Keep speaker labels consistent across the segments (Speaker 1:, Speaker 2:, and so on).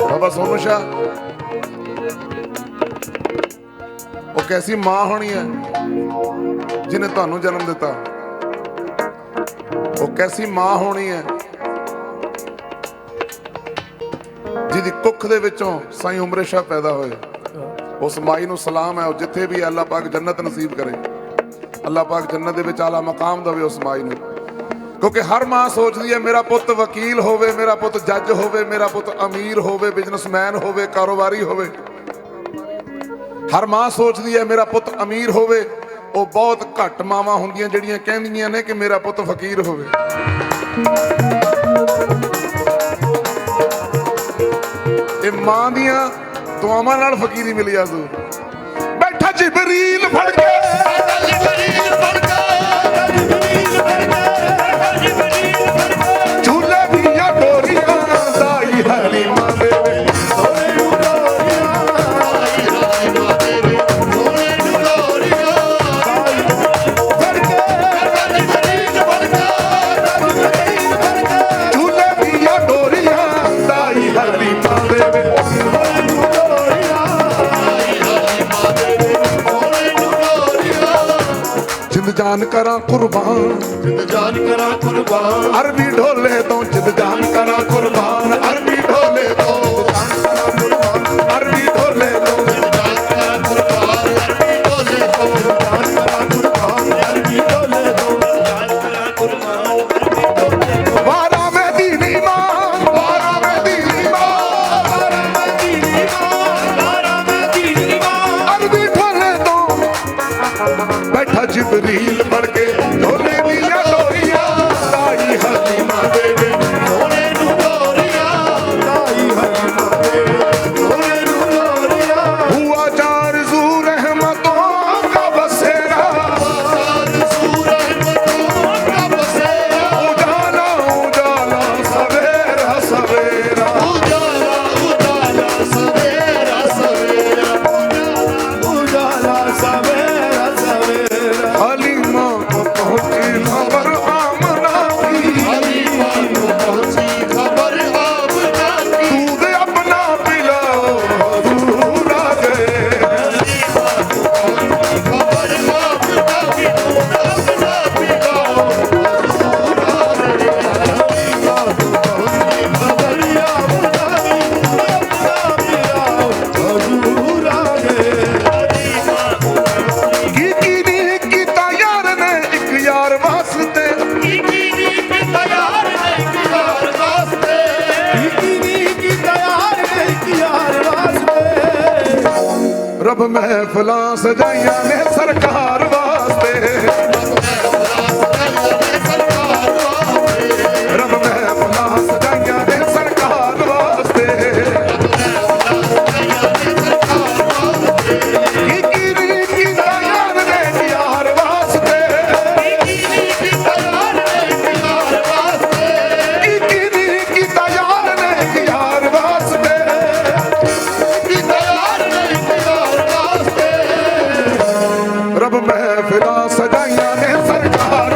Speaker 1: ਬਾਬਾ ਸੋਨੂ ਸ਼ਾਹ। ਉਹ ਕੈਸੀ ਮਾਂ ਹੋਣੀ ਹੈ ਜਿਹਨੇ ਤੁਹਾਨੂੰ ਜਨਮ ਦਿੱਤਾ। ਉਹ ਕੈਸੀ ਮਾਂ ਹੋਣੀ ਹੈ ਜਿਹਦੀ ਕੁੱਖ ਦੇ ਵਿੱਚੋਂ ਸਾਈਂ ਉਮਰੇ ਸ਼ਾਹ ਪੈਦਾ ਹੋਏ। ਉਸ ਮਾਈ ਨੂੰ ਸਲਾਮ ਹੈ ਉਹ ਜਿੱਥੇ ਵੀ ਹੈ, ਅੱਲਾਹ ਪਾਕ ਜੰਨਤ ਨਸੀਬ ਕਰੇ। ਅੱਲਾਹ ਪਾਕ ਜੰਨਤ ਦੇ ਵਿੱਚ ਆਲਾ ਮਕਾਮ ਦੇਵੇ ਉਸ ਮਾਈ ਨੂੰ। ਕਿਉਂਕਿ ਹਰ ਮਾਂ ਸੋਚਦੀ ਹੈ, ਮੇਰਾ ਪੁੱਤ ਵਕੀਲ ਹੋਵੇ, ਮੇਰਾ ਪੁੱਤ ਜੱਜ ਹੋਵੇ, ਮੇਰਾ ਪੁੱਤ ਅਮੀਰ ਹੋਵੇ ਬਿਜ਼ਨਸਮੈਨ ਹੋਵੇ, ਕਾਰੋਬਾਰੀ ਹੋਵੇ। ਹਰ ਮਾਂ ਸੋਚਦੀ ਹੈ, ਮੇਰਾ ਪੁੱਤ ਅਮੀਰ ਹੋਵੇ। ਉਹ ਬਹੁਤ ਘੱਟ ਮਾਵਾਂ ਹੁੰਦੀਆਂ ਜਿਹੜੀਆਂ ਕਹਿੰਦੀਆਂ ਨੇ ਕਿ ਮੇਰਾ ਪੁੱਤ ਫਕੀਰ ਹੋਵੇ। ਇਹ ਮਾਂ ਦੀਆਂ ਦੁਆਵਾਂ ਨਾਲ ਫਕੀਰੀ ਮਿਲੀ ਆਜ਼ੂ ਬੈਠਾ ਜਿਬਰੀਲ ਫੜ ਕੇ ਕਰਾਂ ਕੁਰਬਾਨ।
Speaker 2: ਜਾਨ ਕਰਾਂ ਕੁਰਬਾਨ।
Speaker 1: ਅਰਬੀ ਢੋਲੇ ਤੋਂ ਜਿੰਦ ਜਾਨ ਕਰਾਂ ਕੁਰਬਾਨ। ਅਰਬੀ ਢੋਲੇ ਤੋਂ ਜਾਨ ਕਰਾਂ ਕੁਰਬਾਨ। ਅਰਬੀ ਢੋਲੇ ਤੋਂ
Speaker 2: ਜਾਨ ਕਰਾਂ ਕੁਰਬਾਨ। ਅਰਬੀ ਢੋਲੇ ਤੋਂ ਜਾਨ
Speaker 1: ਸਭ ਮਹਿਫਲਾਂ
Speaker 2: ਸਜਾਈਆਂ ਨੇ ਸਰਕਾਰ ਸਦਾ ਸਜਾਈਆਂ ਨੇ
Speaker 1: ਸਰਕਾਰ।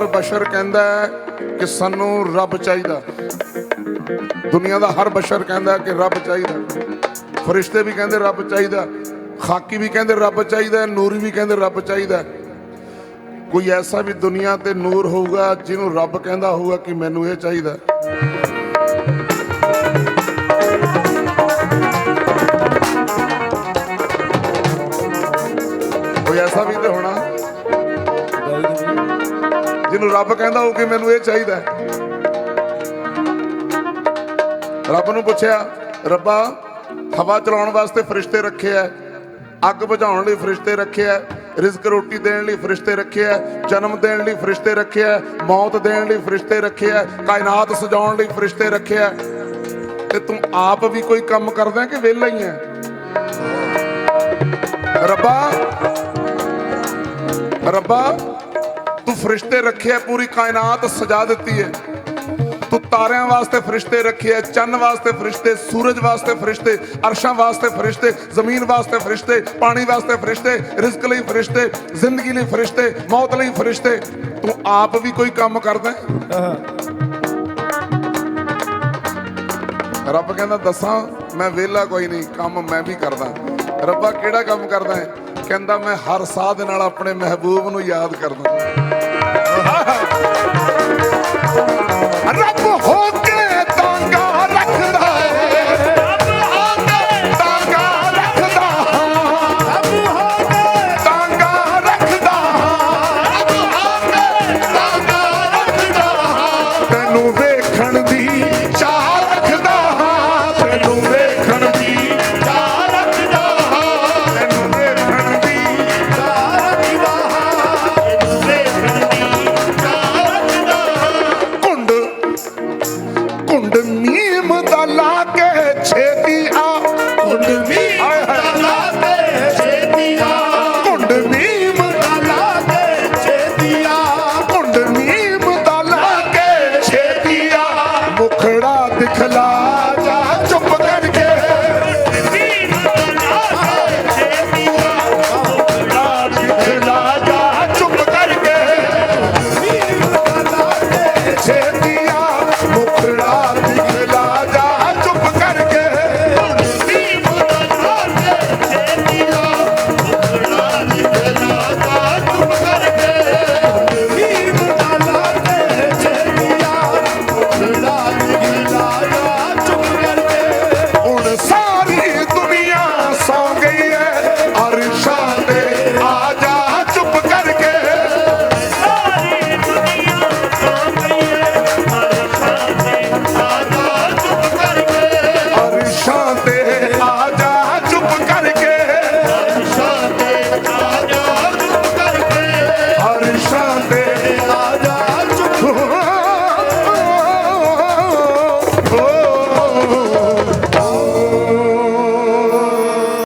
Speaker 1: ਹਰ ਬਸ਼ਰ ਕਹਿੰਦਾ ਕਿ ਸਾਨੂੰ ਰੱਬ ਚਾਹੀਦਾ। ਦੁਨੀਆ ਦਾ ਹਰ ਬਸ਼ਰ ਕਹਿੰਦਾ ਕਿ ਰੱਬ ਚਾਹੀਦਾ। ਫਰਿਸ਼ਤੇ ਵੀ ਕਹਿੰਦੇ ਰੱਬ ਚਾਹੀਦਾ, ਖਾਕੀ ਵੀ ਕਹਿੰਦੇ ਰੱਬ ਚਾਹੀਦਾ, ਨੂਰੀ ਵੀ ਕਹਿੰਦੇ ਰੱਬ ਚਾਹੀਦਾ। ਕੋਈ ਐਸਾ ਵੀ ਦੁਨੀਆ ਤੇ ਨੂਰ ਹੋਊਗਾ ਜਿਹਨੂੰ ਰੱਬ ਕਹਿੰਦਾ ਹੋਊਗਾ ਕਿ ਮੈਨੂੰ ਇਹ ਚਾਹੀਦਾ। ਜਿਹਨੂੰ ਰੱਬ ਕਹਿੰਦਾ ਹੋ ਕਿ ਮੈਨੂੰ ਇਹ ਚਾਹੀਦਾ ਰੱਬ ਨੂੰ ਪੁੱਛਿਆ, ਰੱਬਾ, ਹਵਾ ਚਲਾਉਣ ਵਾਸਤੇ ਫਰਿਸ਼ਤੇ ਰੱਖੇ ਆ ਅੱਗ ਬੁਝਾਉਣ ਲਈ ਫਰਿਸ਼ਤੇ ਰੱਖੇ ਆ ਰਿਜ਼ਕ ਰੋਟੀ ਦੇਣ ਲਈ ਫਰਿਸ਼ਤੇ ਰੱਖੇ ਆ ਜਨਮ ਦੇਣ ਲਈ ਫਰਿਸ਼ਤੇ ਰੱਖੇ ਆ ਮੌਤ ਦੇਣ ਲਈ ਫਰਿਸ਼ਤੇ ਰੱਖੇ ਆ ਕਾਇਨਾਤ ਸਜਾਉਣ ਲਈ ਫਰਿਸ਼ਤੇ ਰੱਖੇ ਆ ਤੇ ਤੂੰ ਆਪ ਵੀ ਕੋਈ ਕੰਮ ਕਰਦਾ ਕਿ ਵਿਹਲਾ ਹੀ ਹੈ ਰੱਬਾ ਰੱਬਾ ਫਰਿਸ਼ਤੇ ਰੱਖੇ ਪੂਰੀ ਕਾਇਨਾਤ ਸਜਾ ਦਿੱਤੀ ਹੈ। ਤੂੰ ਤਾਰਿਆਂ ਵਾਸਤੇ ਫਰਿਸ਼ਤੇ ਰੱਖੇ ਆ, ਚੰਨ ਵਾਸਤੇ ਫਰਿਸ਼ਤੇ, ਸੂਰਜ ਵਾਸਤੇ ਫਰਿਸ਼ਤੇ, ਅਰਸ਼ਾਂ ਵਾਸਤੇ ਫਰਿਸ਼ਤੇ, ਜ਼ਮੀਨ ਵਾਸਤੇ ਫਰਿਸ਼ਤੇ, ਪਾਣੀ ਵਾਸਤੇ ਫਰਿਸ਼ਤੇ, ਰਿਜ਼ਕ ਲਈ ਫਰਿਸ਼ਤੇ, ਜ਼ਿੰਦਗੀ ਲਈ ਫਰਿਸ਼ਤੇ, ਮੌਤ ਲਈ ਫਰਿਸ਼ਤੇ। ਤੂੰ ਆਪ ਵੀ ਕੋਈ ਕੰਮ ਕਰਦਾ ਰੱਬ ਕਹਿੰਦਾ, ਦੱਸਾਂ, ਮੈਂ ਵਿਹਲਾ ਕੋਈ ਨਹੀਂ, ਕੰਮ ਮੈਂ ਵੀ ਕਰਦਾ। ਰੱਬਾ ਕਿਹੜਾ ਕੰਮ ਕਰਦਾ ਹੈ? ਕਹਿੰਦਾ, ਮੈਂ ਹਰ ਸਾਹ ਦੇ ਨਾਲ ਆਪਣੇ ਮਹਿਬੂਬ ਨੂੰ ਯਾਦ ਕਰਦਾ। ਰੱਬ ਹੋ ਖੜਾ ਦਿਖਲਾ